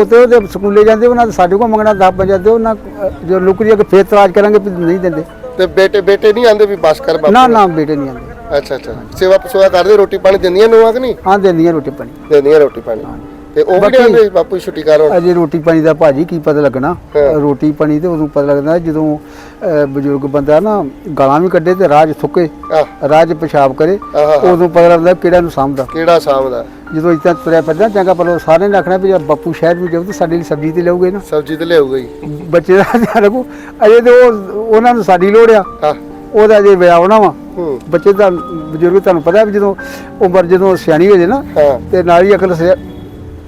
ਪੋਤੇ ਉਹਦੇ ਸਕੂਲੇ ਜਾਂਦੇ ਉਹਨਾਂ ਦੇ ਸਾਡੇ ਕੋਲ ਮੰਗਣਾ ਦੱਬ ਬਣ ਜਾਂਦੇ ਉਹਨਾਂ ਜੋ ਨੌਕਰੀ ਅੱਗੇ ਫੇਰ ਤਰਾਜ ਕਰਾਂਗੇ ਵੀ ਨਹੀਂ ਦਿੰਦੇ। ਤੇ ਬੇਟੇ ਬੇਟੇ ਨਹੀਂ ਆਂਦੇ ਵੀ ਬਸ ਕਰ ਬਾਪੂ ਨਾ ਨਾ? ਬੇਟੇ ਨਹੀਂ ਆਉਂਦੇ। ਅੱਛਾ ਅੱਛਾ। ਸੇਵਾ ਪਸਵਾ ਕਰਦੇ ਰੋਟੀ ਪਾਣੀ ਦਿੰਦੀਆਂ ਨੂੰਹਾਂ ਕਿ ਨਹੀਂ? ਹਾਂ ਦਿੰਦੀਆਂ ਰੋਟੀ ਪਾਣੀ ਦਿੰਦੀਆਂ ਰੋਟੀ ਪਾਣੀ ਤੇ ਉਹ ਵੀ ਬਾਕੀ- ਬਾਪੂ ਜੀ ਛੁੱਟੀ ਕਰ ਹੁਣ ਅਜੇ ਰੋਟੀ ਪਾਣੀ ਦਾ ਭਾਜੀ ਕੀ ਪਤਾ ਲੱਗਣਾ। ਹਾਂ। ਰੋਟੀ ਪਾਣੀ ਤੇ ਉਦੋਂ ਪਤਾ ਲੱਗਦਾ ਜਦੋਂ ਅਹ, ਬਜ਼ੁਰਗ ਬੰਦਾ ਨਾ ਗਾਲਾਂ ਵੀ ਕੱਢੇ ਤੇ ਰਾਜ ਥੁੱਕੇ ਆਹ ਰਾਜ ਪਿਸ਼ਾਬ ਕਰੇ ਆਹਾ। ਉਦੋਂ ਪਤਾ ਲੱਗਦਾ ਕਿਹੜਾ ਨੂੰ ਸਾਂਭਦਾ। ਕਿਹੜਾ ਸਾਹਮਣਾ ਜਦੋਂ ਇਤਾਂ ਤੁਰਿਆ ਫਿਰਦਾ ਚੰਗਾ ਪਰ ਸਾਰਿਆਂ ਨੇ ਆਖਣਾ ਵੀ ਜੇ ਬਾਪੂ ਸ਼ਹਿਰ ਵਿੱਚ ਜਾਊ ਤਾਂ ਸਾਡੇ ਲਈ ਸਬਜ਼ੀ ਤੇ ਲਿਆਉਗੇ ਨਾ। ਸਬਜ਼ੀ ਤੇ ਲਿਆਊਗਾ ਹੀ ਬੱਚੇ ਦਾ ਧਿਆਨ ਰੱਖੋ ਅਜੇ ਤੇ ਉਹ ਉਹਨਾਂ ਨੂੰ ਸਾਡੀ ਲੋੜ ਆ। ਹਾਂ। ਉਹਦਾ ਜੇ ਵਿਆਹਣਾ ਵਾ ਹੂੰ। ਬੱਚੇ ਦਾ ਬਜ਼ੁਰਗ ਤੁਹਾਨੂੰ ਪਤਾ ਵੀ ਜਦੋਂ ਉਮਰ ਜਦੋਂ ਸਿਆਣੀ ਹੋ ਜੇ ਨਾ ਹਾਂ। ਤੇ ਨਾਲ ਹੀ ਅਕਲ ਸਿਆ-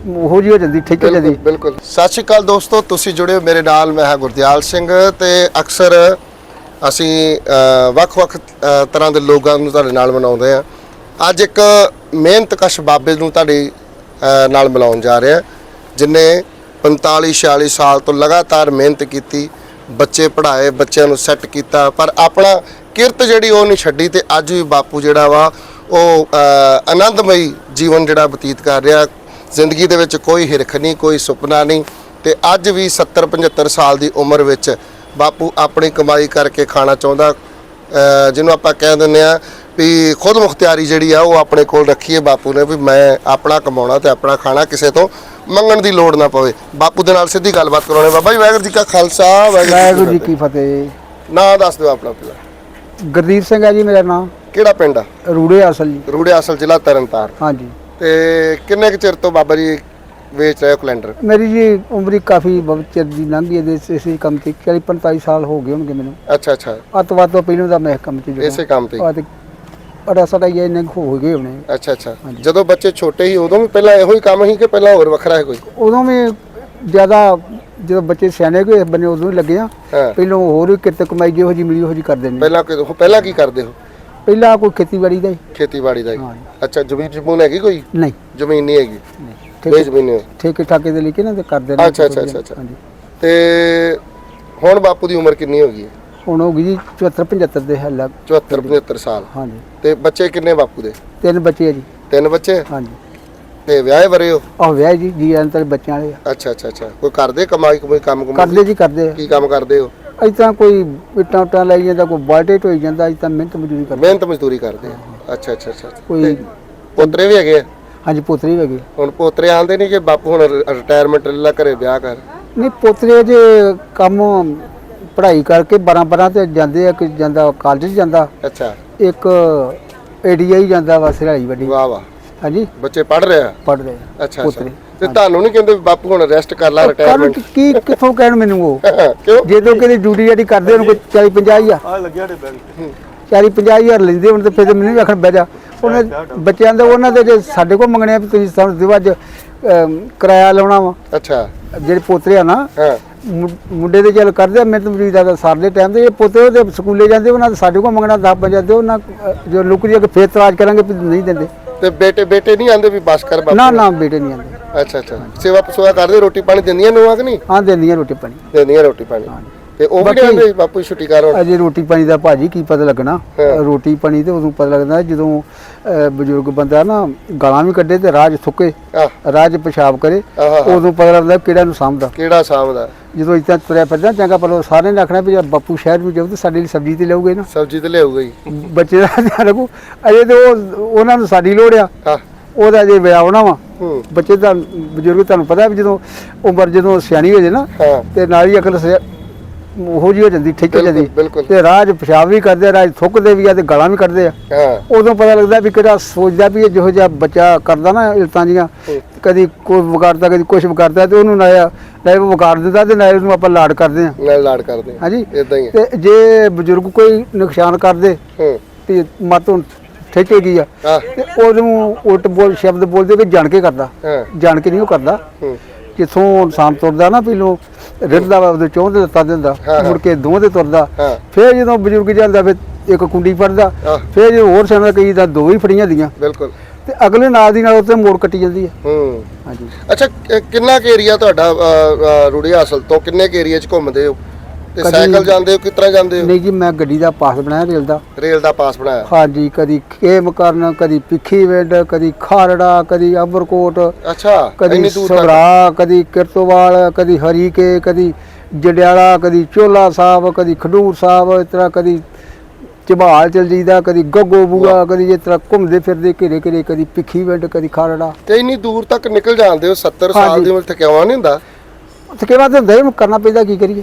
ਉਹੋ ਜੀ ਹੋ ਜਾਂਦੀ ਠੀਕ ਹੋ ਜਾਂਦੀ। ਬਿਲਕੁਲ। ਸਤਿ ਸ਼੍ਰੀ ਅਕਾਲ ਦੋਸਤੋ ਤੁਸੀਂ ਜੁੜੇ ਹੋ ਮੇਰੇ ਨਾਲ ਮੈਂ ਹਾਂ ਗੁਰਦਿਆਲ ਸਿੰਘ ਤੇ ਅਕਸਰ ਅਸੀਂ ਵੱਖ-ਵੱਖ ਤਰ੍ਹਾਂ ਦੇ ਲੋਕਾਂ ਨੂੰ ਤੁਹਾਡੇ ਨਾਲ ਮਨਾਉਂਦੇ ਆ ਅੱਜ ਇੱਕ ਮਿਹਨਤਕਸ਼ ਬਾਬੇ ਨੂੰ ਤੁਹਾਡੇ ਨਾਲ ਮਿਲਾਉਣ ਜਾ ਰਹੇ ਆ ਜਿਨੇ 45 46 ਸਾਲ ਤੋਂ ਲਗਾਤਾਰ ਮਿਹਨਤ ਕੀਤੀ ਬੱਚੇ ਪੜ੍ਹਾਏ ਬੱਚਿਆਂ ਨੂੰ ਸੈੱਟ ਕੀਤਾ ਪਰ ਆਪਣਾ ਕਿਰਤ ਜਿਹੜੀ ਉਹ ਨਹੀਂ ਛੱਡੀ ਤੇ ਅੱਜ ਵੀ ਬਾਪੂ ਜਿਹੜਾ ਵਾ ਉਹ ਆਨੰਦਮਈ ਜੀਵਨ ਜਿਹੜਾ ਬਤੀਤ ਕਰ ਰਿਹਾ। ਜ਼ਿੰਦਗੀ ਦੇ ਵਿੱਚ ਕੋਈ ਹਿਰਖ ਨਹੀਂ ਕੋਈ ਸੁਪਨਾ ਨਹੀਂ ਤੇ ਅੱਜ ਵੀ 70 75 ਸਾਲ ਦੀ ਉਮਰ ਵਿੱਚ ਬਾਪੂ ਆਪਣੀ ਕਮਾਈ ਕਰਕੇ ਖਾਣਾ ਚਾਹੁੰਦਾ ਜਿਹਨੂੰ ਆਪਾਂ ਕਹਿ ਦਿੰਦੇ ਆ ਵੀ ਖੁਦ ਮੁਖਤਿਆਰੀ ਜਿਹੜੀ ਆ ਉਹ ਆਪਣੇ ਕੋਲ ਰੱਖੀਏ ਬਾਪੂ ਨੇ ਵੀ ਮੈਂ ਆਪਣਾ ਕਮਾਉਣਾ ਤੇ ਆਪਣਾ ਖਾਣਾ ਕਿਸੇ ਤੋਂ ਮੰਗਣ ਦੀ ਲੋੜ ਨਾ ਪਵੇ। ਬਾਪੂ ਦੇ ਨਾਲ ਸਿੱਧੀ ਗੱਲਬਾਤ ਕਰਾਉਣੇ ਬਾਬਾ ਜੀ ਵਾਹਿਗੁਰੂ ਜੀ ਕਾ ਖਾਲਸਾ ਵਾਹਿਗੁਰੂ ਜੀ ਕੀ ਫਤਿਹ। ਨਾਂ ਦੱਸ ਦਿਓ ਆਪਣਾ ਪਹਿਲਾਂ। ਗੁਰਦੀਪ ਸਿੰਘ ਹੈ ਜੀ ਮੇਰਾ ਨਾਮ। ਕਿਹੜਾ ਪਿੰਡ ਆ? ਰੂੜੇ ਅਸਲ ਜੀ। ਰੂੜੇ ਅਸਲ ਜ਼ਿਲ੍ਹਾ ਤਰਨਤਾਰਨ। ਹਾਂਜੀ। ਤੇ ਕਿੰਨੇ ਕੁ ਚਿਰ ਤੋਂ ਬਾਬਾ ਜੀ ਵੇਚ ਰਹੇ ਹੋ ਕੈਲੰਡਰ? ਮੇਰੀ ਜੀ ਉਮਰ ਹੀ ਕਾਫੀ ਬਹੁਤ ਚਿਰ ਦੀ ਲੰਘ ਗਈ ਇਹਦੇ ਇਸੇ ਕੰਮ ਤੇ 40 45 ਸਾਲ ਹੋ ਗਏ ਹੋਣਗੇ ਮੈਨੂੰ। ਅੱਛਾ ਅੱਛਾ। ਅੱਤਵਾਦ ਤੋਂ ਪਹਿਲਾਂ ਦਾ ਮੈਂ ਕੰਮ ਚ ਇਸੇ ਕੰਮ ਤੇ। ਹੀ। ਤੇ ਅੜਾ ਸਦਾ ਇਹ ਇੰਨੇ ਕੁ ਹੋ ਗਏ ਹੋਣੇ। ਅੱਛਾ ਅੱਛਾ। ਜਦੋਂ ਬੱਚੇ ਛੋਟੇ ਸੀ ਉਦੋਂ ਵੀ ਪਹਿਲਾਂ ਇਹੋ ਹੀ ਕੰਮ ਸੀ ਕਿ ਪਹਿਲਾਂ ਹੋਰ ਵੱਖਰਾ ਹੈ ਕੋਈ? ਉਦੋਂ ਵੀ ਜ਼ਿਆਦਾ ਜਦੋਂ ਬੱਚੇ ਸਿਆਣੇ ਹੋਏ ਬਣੇ ਉਦੋਂ ਹੀ ਲੱਗੇ ਆ। ਹਾਂ। ਪਹਿਲਾਂ ਹੋਰ ਵੀ ਕਿਰਤ ਕਮਾਈ ਜਿਹੋ ਜੀ ਮਿਲੀ ਉਹੋ ਜੀ ਕਰਦੇ ਨੇ ਪਹਿਲਾਂ ਕਿ ਪਹਿਲਾਂ ਕੀ ਕਰਦੇ ਹੋ? ਪਹਿਲਾਂ ਕੋਈ ਖੇਤੀਬਾੜੀ ਦਾ ਹੀ। ਖੇਤੀਬਾੜੀ ਦਾ ਹੀ। ਹਾਂ। ਅੱਛਾ ਜ਼ਮੀਨ ਜਮੂਨ ਹੈਗੀ ਕੋਈ? ਨਹੀਂ। ਜ਼ਮੀਨ ਨਹੀਂ ਹੈਗੀ? ਨਹੀਂ। ਬੇ ਠੇਕੇ ਜ਼ਮੀਨ ਹੈ ਠੇਕੇ ਠਾਕੇ ਦੇ ਲੈ ਕੇ ਨਾ ਤੇ ਕਰਦੇ ਨੇ ਅੱਛਾ, ਅੱਛਾ, ਅੱਛਾ, ਅੱਛਾ। ਹਾਂਜੀ। ਤੇ ਹੁਣ ਬਾਪੂ ਦੀ ਉਮਰ ਕਿੰਨੀ ਹੋ ਗਈ ਹੈ? ਹੁਣ ਹੋ ਗਈ ਜੀ 74 75 ਦੇ ਹੱਲ 74 75 ਸਾਲ। ਹਾਂਜੀ। ਤੇ ਬੱਚੇ ਕਿੰਨੇ ਬਾਪੂ ਦੇ? ਤਿੰਨ ਬੱਚੇ ਆ ਜੀ। ਤਿੰਨ ਬੱਚੇ? ਹਾਂਜੀ। ਤੇ ਵਿਆਹੇ ਵਰੇ ਹੋ? ਆਹ ਵਿਆਹ ਜੀ ਜੀ ਅੰਤਰ ਬੱਚਿਆਂ ਵਾਲੇ ਆ। ਅੱਛਾ ਅੱਛਾ ਅੱਛਾ। ਕੋਈ ਕਰਦੇ ਕਮਾਈ ਕੋਈ ਕੰਮ ਕਰਦੇ ਜੀ ਕਰਦੇ ਆ। ਕੀ ਕੰਮ ਕਰਦੇ ਹੋ? ਇਸ ਤਰ੍ਹਾਂ ਕੋਈ ਇੱਟਾਂ ਉੱਟਾਂ ਲਾਈ ਜਾਂਦਾ ਕੋਈ ਬਾਲਟੇਟ ਹੋਈ ਜਾਂਦਾ ਇਸ ਤਰ੍ਹਾਂ ਮਿਹਨਤ ਮਜ਼ਦੂਰੀ ਕਰਦੇ ਮਿਹਨਤ ਮਜ਼ਦੂਰੀ ਕਰਦੇ ਆ ਅੱਛਾ ਅੱਛਾ ਅੱਛਾ। ਕੋਈ ਪੋਤਰੇ ਵੀ ਹੈਗੇ ਆ? ਹਾਂਜੀ ਪੋਤਰੀ ਵੀ ਹੈਗੀ ਹੁਣ ਪੋਤਰੇ ਆਂਦੇ ਨਹੀਂ ਕਿ ਬਾਪੂ ਹੁਣ ਰਿਟਾਇਰਮੈਂਟ ਲੈ ਲਾ ਘਰੇ ਵਿਆਹ ਕਰ? ਨਹੀਂ ਪੋਤਰੇ ਜੇ ਕੰਮ ਪੜ੍ਹਾਈ ਕਰਕੇ 12 12 ਤੇ ਜਾਂਦੇ ਆ ਕਿ ਜਾਂਦਾ ਕਾਲਜ ਜਾਂਦਾ। ਅੱਛਾ। ਇੱਕ ਏਡੀਆਈ ਜਾਂਦਾ ਵਾ ਸਿਰਾਈ ਵੱਡੀ। ਵਾਹ ਵਾਹ। ਹਾਂਜੀ। ਬੱਚੇ ਪੜ ਰਹੇ ਆ? ਪੜ੍ਹਦੇ ਆ ਅੱਛਾ ਅੱਛਾ। ਪੋਤਰੇ। ਤੇ ਤੁਹਾਨੂੰ ਨਹੀਂ ਕਹਿੰਦੇ ਵੀ ਬਾਪੂ ਹੁਣ ਰੈਸਟ ਕਰ ਲੈ ਕਾਰਨ ਰਿਟਾਇਰਮੈਂਟ ਕੀ ਕਿੱਥੋਂ ਕਹਿਣ ਮੈਨੂੰ ਉਹ? ਕਿਉਂ? ਜੇ ਤੋਂ ਕਿਤੇ ਡਿਊਟੀ ਜਿਹੜੀ ਕਰਦੇ ਉਹਨੂੰ ਕੋਈ 40 50 ਹਜ਼ਾਰ। ਆ ਲੱਗਿਆ ਡੇ ਬੈਂਕ 40 50 ਹਜ਼ਾਰ ਲੈਂਦੇ ਹੁਣ ਤੇ ਫਿਰ ਤੇ ਮੈਨੂੰ ਵੀ ਆਖਣ ਬਹਿ ਜਾ। ਉਹਨਾਂ ਬੱਚਿਆਂ ਦੇ ਉਹਨਾਂ ਦੇ ਜੇ ਸਾਡੇ ਕੋਲ ਮੰਗਣੇ ਆ ਵੀ ਤੁਸੀਂ ਸਾਨੂੰ ਦਿਓ ਅੱਜ ਅਮ, ਕਿਰਾਇਆ ਲਾਉਣਾ ਵਾ। ਅੱਛਾ। ਜਿਹੜੇ ਪੋਤਰੇ ਆ ਨਾ ਹਾਂ। ਮੁੰ- ਮੁੰਡੇ ਦੇ ਚੱਲ ਕਰਦੇ ਆ ਮਿਹਨਤ ਮਜ਼ਦੂਰੀ ਦਾ ਸਰਦੇ ਟਾਈਮ ਤੇ ਇਹ ਪੋਤੇ ਉਹਦੇ ਸਕੂਲੇ ਜਾਂਦੇ ਉਹਨਾਂ ਦੇ ਸਾਡੇ ਕੋਲ ਮੰਗਣਾ ਦੱਬ ਬਣ ਜਾਂਦੇ ਉਹਨਾਂ ਅਹ, ਜੋ ਨੌਕਰੀ ਅੱਗੇ ਫੇਰ ਤਰਾਜ ਕਰਾਂਗੇ ਵੀ ਨਹੀਂ ਦਿੰਦੇ। ਤੇ ਬੇਟੇ ਬੇਟੇ ਨਹੀਂ ਆਂਦੇ ਵੀ ਬਸ ਕਰ ਬਾਪੂ ਨਾ ਨਾ ਬੇਟੇ ਨਹੀਂ ਆਉਂਦੇ। ਅੱਛਾ ਅੱਛਾ। ਸੇਵਾ ਪਸਵਾ ਕਰਦੇ ਰੋਟੀ ਪਾਣੀ ਦਿੰਦੀਆਂ ਨੂੰਹਾਂ ਕਿ ਨਹੀਂ? ਹਾਂ ਦਿੰਦੀਆਂ ਰੋਟੀ ਪਾਣੀ ਦਿੰਦੀਆਂ ਰੋਟੀ ਪਾਣੀ ਤੇ ਉਹ ਵੀ ਬਾਕੀ- ਆਂਦੇ ਬਾਪੂ ਜੀ ਛੁੱਟੀ ਕਰ ਹੁਣ। ਅਜੇ ਰੋਟੀ ਪਾਣੀ ਦਾ ਭਾਜੀ ਕੀ ਪਤਾ ਲੱਗਣਾ। ਹਾਂ। ਰੋਟੀ ਪਾਣੀ ਤੇ ਉਦੋਂ ਪਤਾ ਲੱਗਦਾ ਜਦੋਂ ਅਹ, ਬਜ਼ੁਰਗ ਬੰਦਾ ਨਾ ਗਾਲਾਂ ਵੀ ਕੱਢੇ ਤੇ ਰਾਜ ਆਹ। ਰਾਜ ਪਿਸ਼ਾਬ ਕਰੇ ਆਹਾ। ਉਦੋਂ ਪਤਾ ਲੱਗਦਾ ਕਿਹੜਾ ਨੂੰ ਸਾਂਭਦਾ। ਕਿਹੜਾ ਸਾਹਮਣਾ ਜਦੋਂ ਇਤਾਂ ਤੁਰਿਆ ਫਿਰਦਾ ਚੰਗਾ ਪਰ ਸਾਰਿਆਂ ਨੇ ਆਖਣਾ ਵੀ ਜੇ ਬਾਪੂ ਸ਼ਹਿਰ ਵਿੱਚ ਜਾਊ ਤਾਂ ਸਾਡੇ ਲਈ ਸਬਜ਼ੀ ਤੇ ਲਿਆਉਗੇ ਨਾ। ਸਬਜ਼ੀ ਤੇ ਲਿਆਊਗਾ ਹੀ ਬੱਚੇ ਦਾ ਧਿਆਨ ਰੱਖੋ ਅਜੇ ਤੇ ਉਹ ਉਹਨਾਂ ਨੂੰ ਸਾਡੀ ਲੋੜ ਆ। ਹਾਂ ਉਹਦਾ ਜੇ ਵਿਆਹਣਾ ਵਾ। ਹੂੰ। ਬੱਚੇ ਦਾ ਬਜ਼ੁਰਗ ਤੁਹਾਨੂੰ ਪਤਾ ਵੀ ਜਦੋਂ ਉਮਰ ਜਦੋਂ ਸਿਆਣੀ ਹੋ ਜੇ ਨਾ ਹਾਂ। ਤੇ ਨਾਲ ਹੀ ਅਕਲ ਸਿਆ- ਉਹੋ ਜੀ ਹੋ ਜਾਂਦੀ ਠੀਕ ਹੋ ਜਾਂਦੀ। ਬਿਲਕੁਲ। ਤੇ ਰਾਜ ਪਿਸ਼ਾਬ ਵੀ ਕਰਦੇ ਆ ਰਾਜ ਥੁੱਕਦੇ ਵੀ ਆ ਤੇ ਗਾਲਾਂ ਵੀ ਕੱਢਦੇ ਆ। ਹਾਂ। ਉਦੋਂ ਪਤਾ ਲੱਗਦਾ ਵੀ ਕਿਹੜਾ ਸੋਚਦਾ ਵੀ ਇਹ ਜਿਹੋ ਜਿਹਾ ਬੱਚਾ ਕਰਦਾ ਨਾ ਇਲਤਾਂ ਜੀਆਂ। ਕਦੀ ਕੋਈ ਵਿਗਾੜਦਾ ਕਦੀ ਕੁਛ ਵਿਗਾੜਦਾ ਤੇ ਉਹਨੂੰ ਨਾ ਨਾ ਉਹ ਵਿਗਾੜ ਦਿੰਦਾ ਤੇ ਨਾ ਉਹਨੂੰ ਆਪਾਂ ਲਾਡ ਕਰਦੇ ਆ ਨਾਲ ਲਾੜ ਕਰਦੇ ਹਾਂਜੀ? ਇਦਾਂ ਹੀ। ਤੇ ਜੇ ਬਜ਼ੁਰਗ ਕੋਈ ਨੁਕਸਾਨ ਕਰਦੇ ਹੂੰ। ਤੇ ਮਤ ਹੁਣ ਠੇਕੇ ਗਈ ਆ ਤੇ ਉਹਨੂੰ ਉਲਟ ਬੋਲ ਸ਼ਬਦ ਬੋਲਦੇ ਵੀ ਜਾਣ ਕੇ ਕਰਦਾ। ਜਾਣ ਕੇ ਨਹੀਂ ਉਹ ਕਰਦਾ। ਜਿੱਥੋਂ ਇਨਸਾਨ ਤੁਰਦਾ ਨਾ ਪਹਿਲੋਂ ਰਿੜਦਾ ਵਾ ਉਹਦੇ ਚੋਂ ਦੇ ਲੱਤਾਂ ਦਿੰਦਾ। ਮੁੜ ਕੇ ਦੋਹਾਂ ਦੇ ਤੁਰਦਾ। ਫਿਰ ਜਦੋਂ ਬਜ਼ੁਰਗ ਜਾਂਦਾ ਫਿਰ ਇੱਕ ਕੁੰਡੀ ਫੜਦਾ ਫਿਰ ਜੇ ਹੋਰ ਸਿਆਣਾ ਕਈ ਤਾਂ ਦੋ ਹੀ ਫੜੀਆਂ ਦੀਆਂ। ਬਿਲਕੁਲ। ਤੇ ਅਗਲੇ ਨਾਲ ਦੀ ਨਾਲ ਉੱਤੇ ਮੋੜ ਕੱਟੀ ਜਾਂਦੀ ਹੈ ਹੂੰ। ਹਾਂਜੀ। ਅੱਛਾ ਕਿੰਨਾ ਕੁ ਏਰੀਆ ਤੁਹਾਡਾ ਅਸਲ ਤੋਂ ਕਿੰਨੇ ਏਰੀਆ 'ਚ ਘੁੰਮਦੇ ਹੋ? ਤੇ ਕਦੀ- ਸਾਈਕਲ ਜਾਂਦੇ ਹੋ ਕਿਸ ਤਰ੍ਹਾਂ ਜਾਂਦੇ ਹੋ? ਨਹੀਂ ਜੀ ਮੈਂ ਗੱਡੀ ਦਾ ਪਾਸ ਬਣਾਇਆ ਰੇਲ ਦਾ। ਰੇਲ ਦਾ ਪਾਸ ਬਣਾਇਆ? ਹਾਂਜੀ ਕਦੀ ਖੇਮ ਕਰਨ ਕਦੀ ਪਿੱਖੀ ਵਿੰਡ ਕਦੀ ਖਾਰੜਾ ਕਦੀ ਅਬਰਕੋਟ ਅੱਛਾ ਕਦੀ ਇੰਨੀ ਦੂਰ ਤੱਕ? ਸਵਰਾ ਕਦੀ ਕਿਰਤੋਵਾਲ ਕਦੀ ਹਰੀਕੇ ਕਦੀ ਜੰਡਿਆਲਾ ਕਦੀ ਚੋਲਾ ਸਾਹਿਬ ਕਦੀ ਖਡੂਰ ਸਾਹਿਬ ਇਸ ਤਰ੍ਹਾਂ ਕਦੀ ਝਬਾਲ ਚਲ ਜੀਦਾ ਕਦੀ ਗੱਗੋ ਬੂਆ ਕਦੀ ਇਸ ਤਰ੍ਹਾਂ ਘੁੰਮਦੇ ਫਿਰਦੇ ਘੇਰੇ ਘੇਰੇ ਕਦੀ ਪਿੱਖੀ ਵਿੰਡ ਕਦੀ ਖਾਰੜਾ। ਤੇ ਇੰਨੀ ਦੂਰ ਤੱਕ ਨਿਕਲ ਜਾਂਦੇ ਹੋ 70 ਸਾਲ ਹਾਂਜੀ। ਦੀ ਉਮਰ ਥਕਿਆਵਾ ਨਹੀਂ ਹੁੰਦਾ? ਤੇ ਹੁੰਦਾ ਹੀ ਕਰਨਾ ਪੈਂਦਾ ਕੀ ਕਰੀਏ?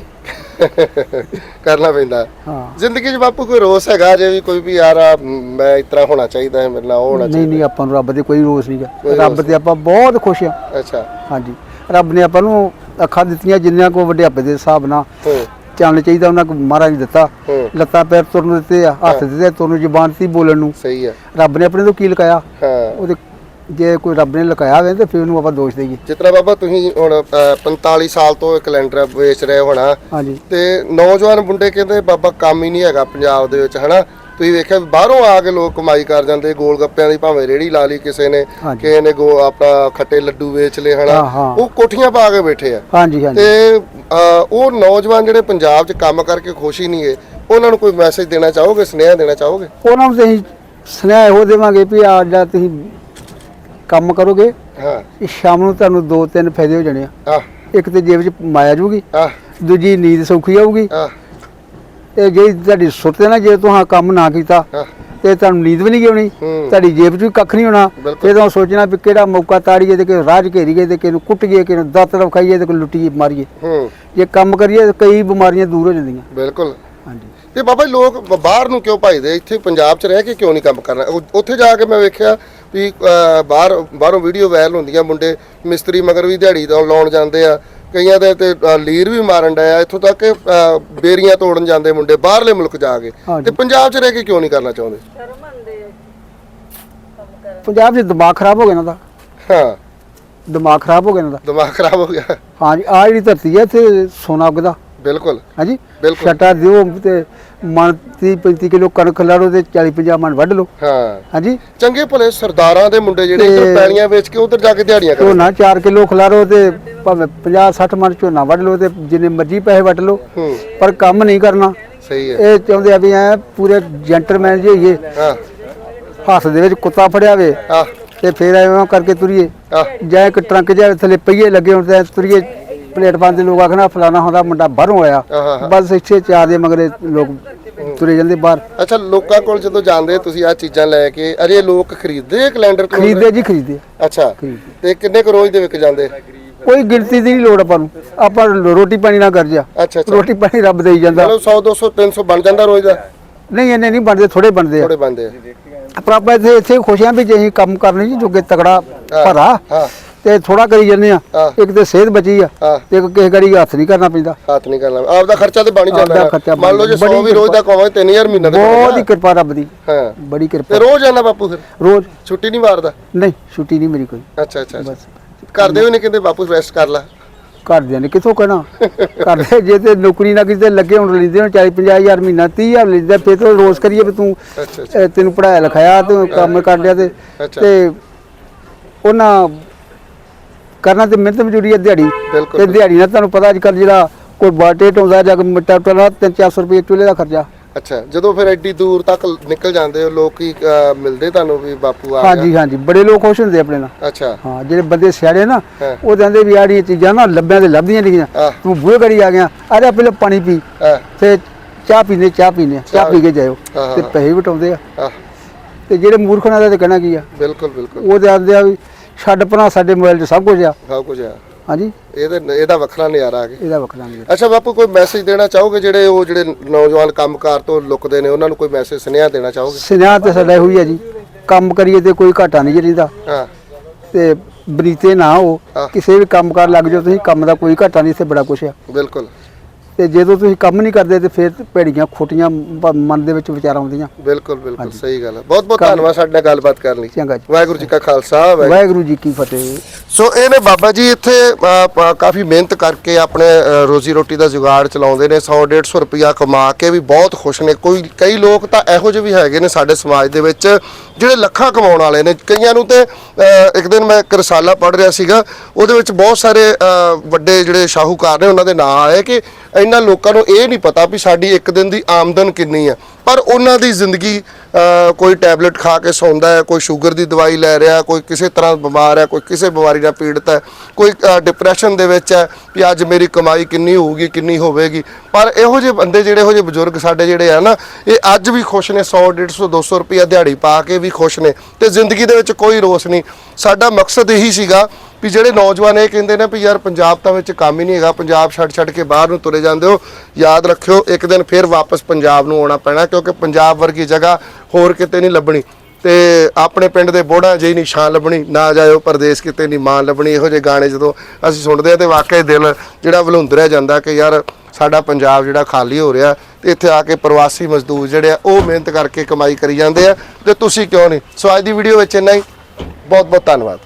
ਕਰਨਾ ਪੈਂਦਾ। ਹਾਂ। ਜ਼ਿੰਦਗੀ 'ਚ ਬਾਪੂ ਕੋਈ ਰੋਸ ਹੈਗਾ ਜੇ ਵੀ ਕੋਈ ਵੀ ਯਾਰ ਆ, ਮ, ਮੈਂ ਇਸ ਤਰ੍ਹਾਂ ਹੋਣਾ ਚਾਹੀਦਾ ਹੈ ਮੇਰੇ ਨਾਲ ਉਹ ਹੋਣਾ ਨਹੀਂ ਨਹੀਂ ਆਪਾਂ ਨੂੰ ਰੱਬ ਦੇ ਕੋਈ ਰੋਸ ਨਹੀਂਗਾ ਰੱਬ ਤੇ ਆਪਾਂ ਬਹੁਤ ਖੁਸ਼ ਆ। ਅੱਛਾ। ਹਾਂਜੀ। ਰੱਬ ਨੇ ਆਪਾਂ ਨੂੰ ਅੱਖਾਂ ਦਿੱਤੀਆਂ ਜਿੰਨਿਆਂ ਕੋ ਵਡਿਆਪੇ ਦੇ ਹਿਸਾਬ ਨਾਲ। ਹੂੰ। ਚੱਲਣਾ ਚਾਹੀਦਾ ਉਹਨਾਂ ਕੋ ਮਹਾਰਾਜ ਨੇ ਦਿੱਤਾ। ਹੂੰ। ਲੱਤਾਂ ਪੈਰ ਤੁਰਨ ਦਿੱਤੇ ਆ ਹੱਥ ਦਿੱਤੇ ਤੁਰਨ ਨੂੰ ਜ਼ੁਬਾਨ ਦਿੱਤੀ ਬੋਲਣ ਨੂੰ। ਸਹੀ ਹੈ ਰੱਬ ਨੇ ਆਪਣੇ ਤੋਂ ਕੀ ਲਕਾਇਆ ਹਾਂ। ਉਹਦੇ ਜੇ ਕੋਈ ਰੱਬ ਨੇ ਲਕਾਇਆ ਹੋਵੇ ਤੇ ਫਿਰ ਉਹਨੂੰ ਆਪਾਂ ਦੋਸ਼ ਦੇਈਏ। ਜਿਤਨਾ ਬਾਬਾ ਤੁਸੀਂ ਹੁਣ ਅ, 45 ਸਾਲ ਤੋਂ ਇਹ ਕੈਲੰਡਰ ਵੇਚ ਰਹੇ ਹੋਣਾ। ਹਾਂਜੀ। ਤੇ ਨੌਜਵਾਨ ਮੁੰਡੇ ਕਹਿੰਦੇ ਬਾਬਾ ਕੰਮ ਹੀ ਨਹੀਂ ਹੈਗਾ ਪੰਜਾਬ ਦੇ ਵਿੱਚ ਹਨਾ? ਤੁਸੀਂ ਵੇਖਿਆ ਵੀ ਬਾਹਰੋਂ ਆ ਕੇ ਲੋਕ ਕਮਾਈ ਕਰ ਜਾਂਦੇ ਗੋਲ ਗੱਪਿਆਂ ਦੀ ਭਾਵੇਂ ਰੇੜੀ ਲਾ ਲਈ ਕਿਸੇ ਨੇ ਹਾਂਜੀ। ਕਿਸੇ ਨੇ ਗੋ ਆਪਣਾ ਖੱਟੇ ਲੱਡੂ ਵੇਚ ਲਏ ਹਨਾ? ਹਾਂ, ਹਾਂ। ਉਹ ਕੋਠੀਆਂ ਪਾ ਕੇ ਬੈਠੇ ਆ। ਹਾਂਜੀ ਹਾਂਜੀ। ਤੇ ਉਹ ਨੌਜਵਾਨ ਜਿਹੜੇ ਪੰਜਾਬ 'ਚ ਕੰਮ ਕਰਕੇ ਖੁਸ਼ ਹੀ ਨਹੀਂ ਗੇ ਉਹਨਾਂ ਨੂੰ ਕੋਈ ਮੈਸੇਜ ਦੇਣਾ ਚਾਹੋਗੇ ਸੁਨੇਹਾ ਦੇਣਾ ਚਾਹੋਗੇ? ਉਹਨਾਂ ਨੂੰ ਤੇ ਅਸੀਂ ਸੁਨੇਹਾ ਇਹੋ ਦੇਵਾਂਗੇ ਵੀ ਆ ਜਿਹੜਾ ਤੁਸੀਂ ਕੰਮ ਕਰੋਗੇ ਹਾਂ। ਇਹ ਸ਼ਾਮ ਨੂੰ ਤੁਹਾਨੂੰ ਦੋ ਤਿੰਨ ਫਾਇਦੇ ਹੋ ਜਾਣੇ ਆ। ਆ ਇੱਕ ਤੇ ਜੇਬ 'ਚ ਮਾਇਆ ਜੂਗੀ ਆ ਦੂਜੀ ਨੀਂਦ ਸੌਖੀ ਆਊਗੀ। ਆ ਤੇ ਜੇ ਤੁਹਾਡੀ ਸੁੱਤੇ ਨਾ ਜੇ ਤੁਸੀਂ ਕੰਮ ਨਾ ਕੀਤਾ ਤੇ ਤੁਹਾਨੂੰ ਨੀਂਦ ਵੀ ਨਹੀਂ ਆਉਣੀ। ਹੂੰ। ਤੁਹਾਡੀ ਜੇਬ 'ਚ ਵੀ ਕੱਖ ਨਹੀਂ ਹੋਣਾ। ਬਿਲਕੁਲ। ਤਾਂ ਸੋਚਣਾ ਵੀ ਕਿਹੜਾ ਮੌਕਾ ਤਾੜੀਏ ਤੇ ਕਿ ਰਾਜ ਘੇਰੀਏ ਤੇ ਕਿਹਨੂੰ ਕੁੱਟੀਏ ਕਿਹਨੂੰ ਦਾਤ ਰਖਾਈਏ ਤੇ ਕੋਈ ਲੁੱਟੀਏ ਮਾਰੀਏ। ਹੂੰ। ਜੇ ਕੰਮ ਕਰੀਏ ਤਾਂ ਕਈ ਬਿਮਾਰੀਆਂ ਦੂਰ ਹੋ ਜਾਂਦੀਆਂ। ਬਿਲਕੁਲ। ਤੇ ਬਾਬਾ ਜੀ ਲੋਕ ਬ- ਬਾਹਰ ਨੂੰ ਕਿਉਂ ਭਜਦੇ? ਇੱਥੇ ਪੰਜਾਬ 'ਚ ਰਹਿ ਕੇ ਕਿਉਂ ਨਹੀਂ ਕੰਮ ਕਰਨਾ? ਉੱਥੇ ਜਾ ਕੇ ਮੈਂ ਵੇਖਿਆ ਵੀ ਅ, ਬਾਹਰ ਬਾਹਰੋਂ ਵੀਡੀਓ ਵਾਇਰਲ ਹੁੰਦੀਆਂ ਮੁੰਡੇ ਮਿਸਤਰੀ ਮਗਰ ਵੀ ਦਿਹਾੜੀ ਤੋਂ ਲਾਉਣ ਜਾਂਦੇ ਆ। ਕਈਆਂ ਦੇ ਤੇ ਅ, ਲੀਰ ਵੀ ਮਾਰਨ ਡਿਆ ਇੱਥੋਂ ਤੱਕ ਕਿ ਅ, ਬੇਰੀਆਂ ਤੋੜਨ ਜਾਂਦੇ ਮੁੰਡੇ ਬਾਹਰਲੇ ਮੁਲਕ ਜਾ ਕੇ। ਤੇ ਪੰਜਾਬ 'ਚ ਰਹਿ ਕੇ ਕਿਉਂ ਨਹੀਂ ਕਰਨਾ ਚਾਹੁੰਦੇ? ਪੰਜਾਬ 'ਚ ਦਿਮਾਗ ਖਰਾਬ ਹੋ ਗਿਆ ਇਹਨਾਂ ਦਾ। ਹਾਂ। ਦਿਮਾਗ ਖਰਾਬ ਹੋ ਗਿਆ ਇਹਨਾਂ ਦਾ। ਦਿਮਾਗ ਖਰਾਬ ਹੋ ਗਿਆ। ਹਾਂਜੀ ਆ ਜਿਹੜੀ ਧਰਤੀ ਹੈ ਇੱਥੇ ਸੋਨਾ ਉੱਗਦਾ। ਬਿਲਕੁਲ। ਹਾਂਜੀ? ਬਿਲਕੁਲ। ਛਟਾ ਦਿਓ ਤੇ ਮਨ 30 35 ਕਿਲੋ ਕਣਕ ਲਾ ਲਓ ਤੇ 40 50 ਮਣ ਵੱਢ ਲਓ। ਹਾਂ। ਹਾਂਜੀ? ਚੰਗੇ ਭਲੇ ਸਰਦਾਰਾਂ ਦੇ ਮੁੰਡੇ ਜਿਹੜੇ ਇੱਧਰ ਤੇ- ਪੈਲੀਆਂ ਵੇਚ ਕੇ ਉਧਰ ਜਾ ਕੇ ਦਿਹਾੜੀਆਂ ਕਰਦੇ ਝੋਨਾ 4 ਕਿਲੋ ਖਿਲਾਰੋ ਤੇ ਭਾਵੇਂ 50 60 ਮਣ ਝੋਨਾ ਵੱਢ ਲਓ ਤੇ ਜਿੰਨੇ ਮਰਜ਼ੀ ਪੈਸੇ ਵੱਢ ਲਓ। ਹੂੰ। ਪਰ ਕੰਮ ਨਹੀਂ ਕਰਨਾ। ਸਹੀ ਹੈ। ਇਹ ਚਾਹੁੰਦੇ ਆ ਵੀ ਐ ਪੂਰੇ ਜੈਂਟਲਮੈਨ ਜਿਹੇ ਹੋਈਏ। ਹਾਂ। ਹੱਥ ਦੇ ਵਿੱਚ ਕੁੱਤਾ ਫੜਿਆ ਵੇ ਆ ਤੇ ਫੇਰ ਐਵੇਂ ਕਰਕੇ ਤੁਰੀਏ। ਆ ਜਾਂ ਇੱਕ ਟਰੰਕ ਜਿਹਾ ਥੱਲੇ ਪਈਏ ਲੱਗੇ ਹੁਣ ਤੇ ਤੁਰੀਏ। ਪਲੇਟ ਦੇ ਲੋਕ ਆਖਣਾ ਫਲਾਣਾ ਹੁੰਦਾ ਮੁੰਡਾ ਬਾਹਰੋਂ ਆਇਆ। ਬਸ ਇੱਥੇ ਚਾਰ ਦੇ ਮਗਰੇ ਲੋਕ ਤੁਰੇ ਜਾਂਦੇ ਬਾਹਰ। ਅੱਛਾ ਲੋਕਾਂ ਕੋਲ ਜਦੋਂ ਜਾਂਦੇ ਤੁਸੀਂ ਆ ਚੀਜ਼ਾਂ ਲੈ ਕੇ ਅਰੇ ਲੋਕ ਖਰੀਦਦੇ ਆ ਕੈਲੰਡਰ ਖਰੀਦਦੇ ਜੀ ਖਰੀਦਦੇ ਅੱਛਾ। ਤੇ ਕਿੰਨੇ ਕੁ ਰੋਜ਼ ਦੇ ਵਿਕ ਜਾਂਦੇ? ਕੋਈ ਗਿਣਤੀ ਦੀ ਨਹੀਂ ਲੋੜ ਆਪਾਂ ਨੂੰ। ਆਪਾਂ ਰੋਟੀ ਪਾਣੀ ਨਾ ਕਰ ਜਾ। ਅੱਛਾ ਰੋਟੀ ਪਾਣੀ ਰੱਬ ਦੇ ਹੀ ਜਾਂਦਾ ਚਲੋ 100 200 300 ਬਣ ਜਾਂਦਾ ਰੋਜ਼ ਦਾ? ਨਹੀਂ ਇੰਨੇ ਨਹੀਂ ਬਣਦੇ ਥੋੜੇ ਬਣਦੇ ਆ। ਥੋੜੇ ਬੰਦੇ ਆ। ਪਰ ਆਪਾਂ ਇੱਥੇ ਇੱਥੇ ਖੁਸ਼ ਆ ਵੀ ਜੇ ਅਸੀਂ ਕੰਮ ਕਰਨੇ ਜੀ ਜੋਗੇ ਤਕੜਾ ਭਰਾ। ਹਾਂ। ਤੇ ਥੋੜਾ ਕਰੀ ਜੰਨੇ ਆ। ਹਾਂ। ਇੱਕ ਤੇ ਸਿਹਤ ਬਚੀ ਆ। ਹਾਂ। ਤੇ ਇੱਕ ਕਿਸੇ ਗੜੀ ਹੱਥ ਨਹੀਂ ਕਰਨਾ ਪੈਂਦਾ। ਹੱਥ ਨਹੀਂ ਕਰਨਾ। ਆਪਦਾ ਖਰਚਾ ਤੇ ਬਣ ਹੀ ਜਾਂਦਾ ਆਪਦਾ ਹੈ। ਖਰਚਾ ਮੰਨ ਲਓ ਜੇ ਬੜੀ 100 ਵੀ ਰੋਜ਼ ਦਾ ਕਮਾਵੇ 3000 ਮਹੀਨਾ ਤੇ ਬਹੁਤ ਹੀ। ਕਿਰਪਾ ਰੱਬ ਦੀ। ਹਾਂ। ਬੜੀ ਤੇ ਕਿਰਪਾ ਰੋਜ਼ ਜਾਂਦਾ ਬਾਪੂ ਫਿਰ? ਰੋਜ਼। ਛੁੱਟੀ ਨਹੀਂ ਮਾਰਦਾ? ਨਹੀਂ ਛੁੱਟੀ ਨਹੀਂ ਮੇਰੀ ਕੋਈ। ਅੱਛਾ ਅੱਛਾ ਅੱਛਾ। ਬਸ। ਘਰ ਦੇ ਵੀ ਨਹੀਂ ਕਹਿੰਦੇ ਬਾਪੂ ਰੈਸਟ ਕਰ ਲੈ। ਘਰਦਿਆਂ ਨੇ ਕਿੱਥੋਂ ਕਹਿਣਾ? ਕਰਦੇ ਜੇ ਤੇ ਨੌਕਰੀ ਨਾ ਕਿਤੇ ਲੱਗੇ ਹੁਣ ਲੈਂਦੇ ਹੁਣ 40 50 ਹਜ਼ਾਰ ਮਹੀਨਾ 30 ਹਜ਼ਾਰ ਲੈਂਦੇ ਫਿਰ ਤੋਂ ਰੋਜ਼ ਕਰੀਏ ਵੀ ਤੂੰ ਅੱਛਾ ਅੱਛਾ। ਅਹ, ਤੈਨੂੰ ਪੜਾਇਆ ਲਿਖਾਇਆ ਤੂੰ ਕੰਮ ਕਰ ਲਿਆ ਤੇ ਅੱਛਾ। ਤੇ ਉਹਨਾਂ ਕਰਨਾ ਤੇ ਮਿਹਨਤ ਮਜ਼ਦੂਰੀ ਹੈ ਦਿਹਾੜੀ। ਬਿਲਕੁਲ ਤੇ ਦਿਹਾੜੀ ਨਾਲ ਤੁਹਾਨੂੰ ਪਤਾ ਅੱਜ ਕੱਲ ਜਿਹੜਾ ਕੋਈ ਬਾਟੇ ਢੋਂਦਾ ਜਾਂ ਕੋਈ ਮਿੱਟਾ ਟੋਲਾ 3-400 ਰੁਪਏ ਚੁੱਲ੍ਹੇ ਦਾ ਖਰਚਾ। ਅੱਛਾ ਜਦੋਂ ਫਿਰ ਐਡੀ ਦੂਰ ਤੱਕ ਨਿਕਲ ਜਾਂਦੇ ਹੋ ਲੋਕ ਅਹ, ਮਿਲਦੇ ਤੁਹਾਨੂੰ ਵੀ ਬਾਪੂ ਆ ਹਾਂਜੀ ਗਿਆ? ਹਾਂਜੀ ਬੜੇ ਲੋਕ ਖੁਸ਼ ਹੁੰਦੇ ਆਪਣੇ ਨਾਲ। ਅੱਛਾ। ਹਾਂ ਜਿਹੜੇ ਬੰਦੇ ਸਿਆੜੇ ਨਾ ਹਾਂ। ਉਹ ਕਹਿੰਦੇ ਵੀ ਆੜੀਆਂ ਚੀਜ਼ਾਂ ਨਾ ਲੱਭਿਆਂ ਤੇ ਲੱਭਦੀਆਂ ਨਹੀਂ ਹਾਂ। ਤੂੰ ਬੂਹੇ ਘੜੀ ਆ ਗਿਆ ਅਰੇ ਪਹਿਲਾਂ ਪਾਣੀ ਪੀ। ਹਾਂ। ਤੇ ਚਾਹ ਪੀਨੇ ਚਾਹ ਪੀਨੇ ਚਾਹ ਪੀ ਕੇ ਜਾਇਓ। ਹਾਂ, ਤੇ ਹਾਂ। ਪੈਸੇ ਵਟਾਉਂਦੇ ਆ। ਹਾਂ। ਤੇ ਜਿਹੜੇ ਮੂਰਖਾਂ ਦਾ ਤੇ ਕਹਿਣਾ ਕੀ ਆ? ਬਿਲਕੁਲ ਬਿਲਕੁਲ। ਉਹ ਤੇ ਆ ਵੀ ਛੱਡ ਪਰਾਂ ਸਾਡੇ ਮੋਬਾਈਲ 'ਚ ਸਭ ਕੁਝ ਆ। ਸਭ ਕੁਝ ਆ। ਹਾਂਜੀ। ਇਹਦੇ ਇਹਦਾ ਵੱਖਰਾ ਨਜ਼ਾਰਾ ਆ ਗਿਆ ਇਹਦਾ ਵੱਖਰਾ ਨਹੀਂ ਅੱਛਾ ਬਾਪੂ ਕੋਈ ਮੈਸੇਜ ਦੇਣਾ ਚਾਹੋਗੇ ਜਿਹੜੇ ਉਹ ਜਿਹੜੇ ਨੌਜਵਾਨ ਕੰਮਕਾਰ ਤੋਂ ਲੁਕਦੇ ਨੇ ਉਹਨਾਂ ਨੂੰ ਕੋਈ ਮੈਸੇਜ ਸੁਨੇਹਾ ਦੇਣਾ ਚਾਹੋਗੇ? ਸੁਨੇਹਾ ਤੇ ਸਾਡਾ ਇਹੋ ਹੀ ਆ ਜੀ। ਕੰਮ ਕਰੀਏ ਤੇ ਕੋਈ ਘਾਟਾ ਨਹੀਂ ਜਰੀਦਾ ਹਾਂ। ਤੇ ਬਰੀਤੇ ਨਾ ਹੋ। ਹਾਂ। ਕਿਸੇ ਵੀ ਕੰਮ ਕਰ ਲੱਗ ਜਾਓ ਤੁਸੀਂ ਕੰਮ ਦਾ ਕੋਈ ਘਾਟਾ ਨਹੀਂ ਇੱਥੇ ਬੜਾ ਕੁਛ ਆ। ਬਿਲਕੁਲ। ਤੇ ਜਦੋਂ ਤੁਸੀਂ ਕੰਮ ਨਹੀਂ ਕਰਦੇ ਤੇ ਫਿਰ ਭੇੜੀਆਂ ਖੋਟੀਆਂ ਮਨ ਦੇ ਵਿੱਚ ਵਿਚਾਰ ਆਉਂਦੀਆਂ। ਬਿਲਕੁਲ ਬਿਲਕੁਲ ਸਹੀ ਗੱਲ ਹੈ ਬਹੁਤ ਬਹੁਤ ਧੰਨਵਾਦ ਸਾਡੇ ਨਾਲ ਗੱਲਬਾਤ ਕਰਨ ਲਈ। ਚੰਗਾ ਜੀ। ਵਾਹਿਗੁਰੂ ਜੀ ਕਾ ਖਾਲਸਾ ਵਾਹਿਗੁਰੂ ਵਾਹਿਗੁਰੂ ਜੀ ਕੀ ਫਤਿਹ। ਸੋ ਇਹ ਨੇ ਬਾਬਾ ਜੀ ਇੱਥੇ ਅ, ਪ- ਕਾਫੀ ਮਿਹਨਤ ਕਰਕੇ ਆਪਣੇ ਅ, ਰੋਜ਼ੀ ਰੋਟੀ ਦਾ ਜੁਗਾੜ ਚਲਾਉਂਦੇ ਨੇ 100 150 ਰੁਪਇਆ ਕਮਾ ਕੇ ਵੀ ਬਹੁਤ ਖੁਸ਼ ਨੇ। ਕੋਈ ਕਈ ਲੋਕ ਤਾਂ ਇਹੋ ਜਿਹੇ ਵੀ ਹੈਗੇ ਨੇ ਸਾਡੇ ਸਮਾਜ ਦੇ ਵਿੱਚ ਜਿਹੜੇ ਲੱਖਾਂ ਕਮਾਉਣ ਵਾਲੇ ਨੇ। ਕਈਆਂ ਨੂੰ ਤੇ ਅ, ਇੱਕ ਦਿਨ ਮੈਂ ਇੱਕ ਰਸਾਲਾ ਪੜ੍ਹ ਰਿਹਾ ਸੀਗਾ ਉਹਦੇ ਵਿੱਚ ਬਹੁਤ ਸਾਰੇ ਅ, ਵੱਡੇ ਜਿਹੜੇ ਸ਼ਾਹੂਕਾਰ ਨੇ ਉਹਨਾਂ ਦੇ ਨਾਂ ਆਏ ਕਿ ਇਹਨਾਂ ਲੋਕਾਂ ਨੂੰ ਇਹ ਨਹੀਂ ਪਤਾ ਵੀ ਸਾਡੀ ਇੱਕ ਦਿਨ ਦੀ ਆਮਦਨ ਕਿੰਨੀ ਹੈ ਪਰ ਉਹਨਾਂ ਦੀ ਜ਼ਿੰਦਗੀ ਕੋਈ ਟੈਬਲੇਟ ਖਾ ਕੇ ਸੌਂਦਾ ਹੈ, ਕੋਈ ਸ਼ੂਗਰ ਦੀ ਦਵਾਈ ਲੈ ਰਿਹਾ, ਕੋਈ ਕਿਸੇ ਤਰ੍ਹਾਂ ਬਿਮਾਰ ਹੈ, ਕੋਈ ਕਿਸੇ ਬਿਮਾਰੀ ਨਾਲ ਪੀੜਤ ਹੈ, ਕੋਈ ਡਿਪਰੈਸ਼ਨ ਦੇ ਵਿੱਚ ਹੈ ਵੀ ਅੱਜ ਮੇਰੀ ਕਮਾਈ ਕਿੰਨੀ ਹੋਊਗੀ, ਕਿੰਨੀ ਹੋਵੇਗੀ। ਪਰ ਇਹੋ ਜਿਹੇ ਬੰਦੇ ਜਿਹੜੇ, ਇਹੋ ਜਿਹੇ ਬਜ਼ੁਰਗ ਸਾਡੇ ਜਿਹੜੇ ਆ ਨਾ, ਇਹ ਅੱਜ ਵੀ ਖੁਸ਼ ਨੇ 100 150 200 ਰੁਪਇਆ ਦਿਹਾੜੀ ਪਾ ਕੇ ਵੀ ਖੁਸ਼ ਨੇ ਤੇ ਜ਼ਿੰਦਗੀ ਦੇ ਵਿੱਚ ਕੋਈ ਰੋਸ ਨਹੀਂ। ਸਾਡਾ ਮਕਸਦ ਇਹੀ ਸੀਗਾ ਵੀ ਜਿਹੜੇ ਨੌਜਵਾਨ ਇਹ ਕਹਿੰਦੇ ਨੇ ਵੀ ਯਾਰ ਪੰਜਾਬ ਤਾਂ ਵਿੱਚ ਕੰਮ ਹੀ ਨਹੀਂ ਹੈਗਾ, ਪੰਜਾਬ ਛੱਡ ਛੱਡ ਕੇ ਬਾਹਰ ਨੂੰ ਤੁਰੇ ਜਾਂਦੇ ਹੋ, ਯਾਦ ਰੱਖਿਓ, ਇੱਕ ਦਿਨ ਫਿਰ ਵਾਪਸ ਪੰਜਾਬ ਨੂੰ ਆਉਣਾ ਪੈਣਾ ਕਿਉਂਕਿ ਪੰਜਾਬ ਵਰਗੀ ਜਗ੍ਹਾ ਹੋਰ ਕਿਤੇ ਨਹੀਂ ਲੱਭਣੀ ਤੇ ਆਪਣੇ ਪਿੰਡ ਦੇ ਬੋੜਾ ਜਿਹੀ ਨਹੀਂ ਛਾਂ ਲੱਭਣੀ, ਨਾ ਜਾਇਓ ਪਰਦੇਸ ਕਿਤੇ ਨਹੀਂ ਮਾਂ ਲੱਭਣੀ, ਇਹੋ ਜਿਹੇ ਗਾਣੇ ਜਦੋਂ ਅਸੀਂ ਸੁਣਦੇ ਆ ਤੇ ਵਾਕਈ ਦਿਲ ਜਿਹੜਾ ਵਲੁੰਦਰਿਆ ਜਾਂਦਾ ਕਿ ਯਾਰ ਸਾਡਾ ਪੰਜਾਬ ਜਿਹੜਾ ਖਾਲੀ ਹੋ ਰਿਹਾ ਤੇ ਇੱਥੇ ਆ ਕੇ ਪ੍ਰਵਾਸੀ ਮਜ਼ਦੂਰ ਜਿਹੜੇ ਆ, ਉਹ ਮਿਹਨਤ ਕਰਕੇ ਕਮਾਈ ਕਰੀ ਜਾਂਦੇ ਆ ਤੇ ਤੁਸੀਂ ਕਿਉਂ ਨਹੀਂ? ਸੋ ਅੱਜ ਦੀ ਵੀਡੀਓ ਵਿੱਚ ਇੰਨਾ ਹੀ। ਬਹੁਤ ਬਹੁਤ ਧੰਨਵਾਦ।